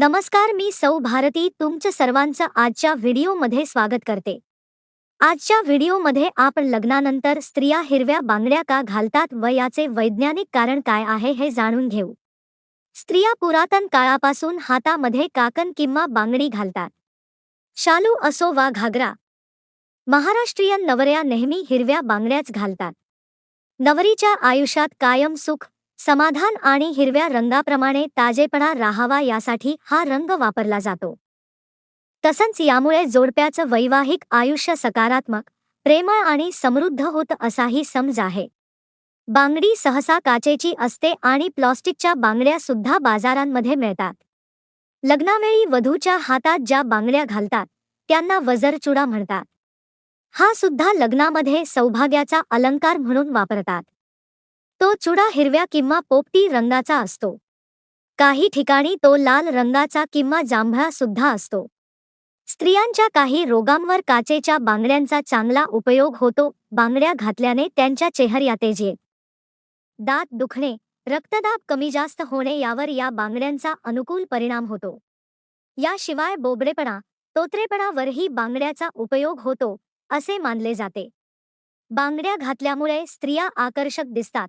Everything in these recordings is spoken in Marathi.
नमस्कार मी सौ भारती तुमचं सर्वांचं आजच्या व्हिडिओमध्ये स्वागत करते. आजच्या व्हिडिओमध्ये आपण लग्नानंतर स्त्रिया हिरव्या बांगड्या का घालतात व याचे वैज्ञानिक कारण काय आहे हे जाणून घेऊ. स्त्रिया पुरातन काळापासून हातामध्ये काकण किंवा बांगडी घालतात. शालू असो वा घागरा. महाराष्ट्रीयन नवऱ्या नेहमी हिरव्या बांगड्याच घालतात. नवरीच्या आयुष्यात कायम सुख समाधान आणि हिरव्या रंगाप्रमाणे ताजेपणा राहावा यासाठी हा रंग वापरला जातो. तसंच यामुळे जोडप्याचं वैवाहिक आयुष्य सकारात्मक प्रेमळ आणि समृद्ध होत असाही समज आहे. बांगडी सहसा काचेची असते आणि प्लॉस्टिकच्या बांगड्या सुद्धा बाजारांमध्ये मिळतात. लग्नावेळी वधूच्या हातात ज्या बांगड्या घालतात त्यांना वजरचुडा म्हणतात. हा सुद्धा लग्नामध्ये सौभाग्याचा अलंकार म्हणून वापरतात. तो चुडा हिरव्या किंवा पोपटी रंगाचा असतो. काही ठिकाणी तो लाल रंगाचा किंवा जांभळा सुद्धा असतो. स्त्रियांच्या काही रोगांवर काचेच्या बांगड्यांचा चांगला उपयोग होतो बांगड्या घातल्याने त्यांच्या चेहऱ्या तेज येत दात दुखणे रक्तदाब कमी जास्त होणे यावर या बांगड्यांचा अनुकूल परिणाम होतो. याशिवाय बोबडेपणा तोत्रेपणावरही बांगड्याचा उपयोग होतो असे मानले जाते. बांगड्या घातल्यामुळे स्त्रिया आकर्षक दिसतात.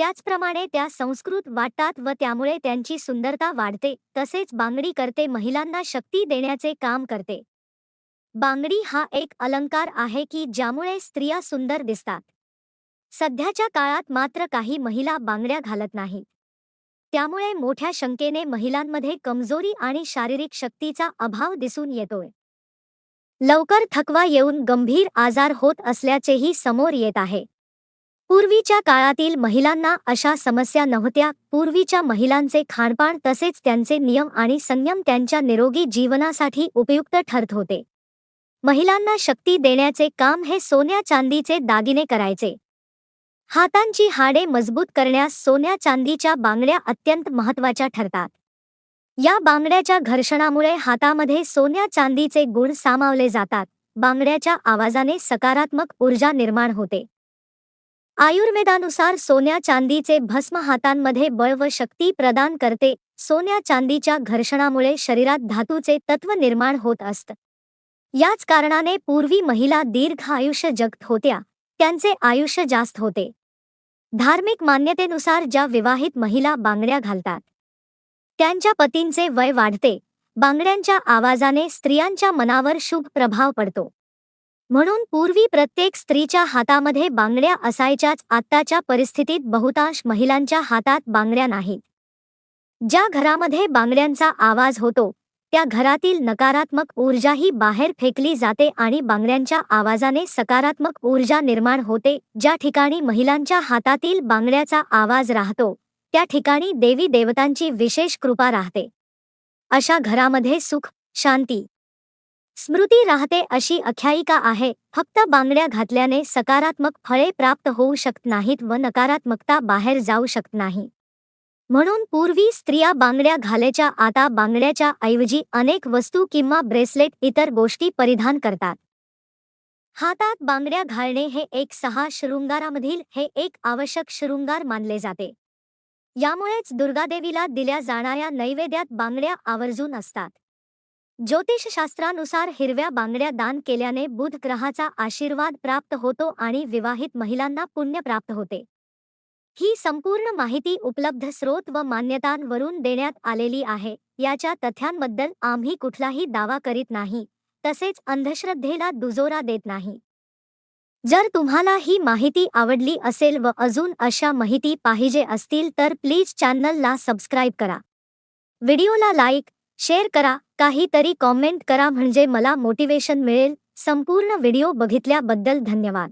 त्याचप्रमाणे त्या संस्कृत वाटतात व त्यामुळे त्यांची सुंदरता वाढते. तसेच बांगडी करते महिलांना शक्ती देण्याचे काम करते. बांगडी हा एक अलंकार आहे की ज्यामुळे स्त्रिया सुंदर दिसतात. सध्याच्या काळात मात्र काही महिला बांगड्या घालत नाहीत. त्यामुळे मोठ्या शंकेने महिलांमध्ये कमजोरी आणि शारीरिक शक्तीचा अभाव दिसून येतोय. लवकर थकवा येऊन गंभीर आजार होत असल्याचेही समोर येत आहे. पूर्वीच्या काळातील महिलांना अशा समस्या नव्हत्या. पूर्वीच्या महिलांचे खाणपान तसेच त्यांचे नियम आणि संयम त्यांच्या निरोगी जीवनासाठी उपयुक्त ठरत होते. महिलांना शक्ती देण्याचे काम हे सोन्या चांदीचे दागिने करायचे. हातांची हाडे मजबूत करण्यास सोन्या चांदीच्या बांगड्या अत्यंत महत्त्वाच्या ठरतात. या बांगड्याच्या घर्षणामुळे हातामध्ये सोन्या चांदीचे गुण सामावले जातात. बांगड्याच्या आवाजाने सकारात्मक ऊर्जा निर्माण होते. आयुर्वेदानुसार सोन्या चांदीचे भस्म हातांमध्ये बळ व शक्ती प्रदान करते. सोन्या चांदीच्या घर्षणामुळे शरीरात धातूचे तत्व निर्माण होत असत. याच कारणाने पूर्वी महिला दीर्घ आयुष्य जगत होत्या. त्यांचे आयुष्य जास्त होते. धार्मिक मान्यतेनुसार ज्या विवाहित महिला बांगड्या घालतात. त्यांच्या पतींचे वय वाढते. बांगड्यांच्या आवाजाने स्त्रियांच्या मनावर शुभ प्रभाव पडतो. म्हणून पूर्वी प्रत्येक स्त्रीच्या हातामध्ये बांगड्या असायच्याच आत्ताच्या परिस्थितीत बहुतांश महिलांच्या हातात बांगड्या नाहीत. ज्या घरामध्ये बांगड्यांचा आवाज होतो त्या घरातील नकारात्मक ऊर्जाही बाहेर फेकली जाते आणि बांगड्यांच्या आवाजाने सकारात्मक ऊर्जा निर्माण होते. ज्या ठिकाणी महिलांच्या हातातील बांगड्याचा आवाज राहतो त्या ठिकाणी देवी देवतांची विशेष कृपा राहते. अशा घरामध्ये सुख शांती स्मृती राहते अशी आख्यायिका आहे. फक्त बांगड्या घातल्याने सकारात्मक फळे प्राप्त होऊ शकत नाहीत व नकारात्मकता बाहेर जाऊ शकत नाही. म्हणून पूर्वी स्त्रिया बांगड्या घालायच्या आता बांगड्याच्या ऐवजी अनेक वस्तू किंवा ब्रेसलेट इतर गोष्टी परिधान करतात. हातात बांगड्या घालणे हे एक सहा शृंगारामधील हे एक आवश्यक शृंगार मानले जाते. यामुळेच दुर्गादेवीला दिल्या जाणाऱ्या नैवेद्यात बांगड्या आवर्जून असतात. ज्योतिषशास्त्रानुसार हिरव्या बांगड्या दान केल्याने बुध ग्रहाचा आशीर्वाद प्राप्त होतो आणि विवाहित महिलांना पुण्य प्राप्त होते. ही संपूर्ण माहिती उपलब्ध स्रोत व मान्यतांवरून देण्यात आलेली आहे. याच्या तथ्यांबद्दल आम्ही कुठलाही दावा करीत नाही तसेच अंधश्रद्धेला दुजोरा देत नाही. जर तुम्हाला ही माहिती आवडली असेल व अजून अशा माहिती पाहिजे असतील तर प्लीज चॅनलला सबस्क्राईब करा. व्हिडिओला लाईक शेअर करा काहीतरी कॉमेंट करा म्हणजे मला मोटिवेशन मिळेल. संपूर्ण व्हिडिओ बघितल्याबद्दल धन्यवाद.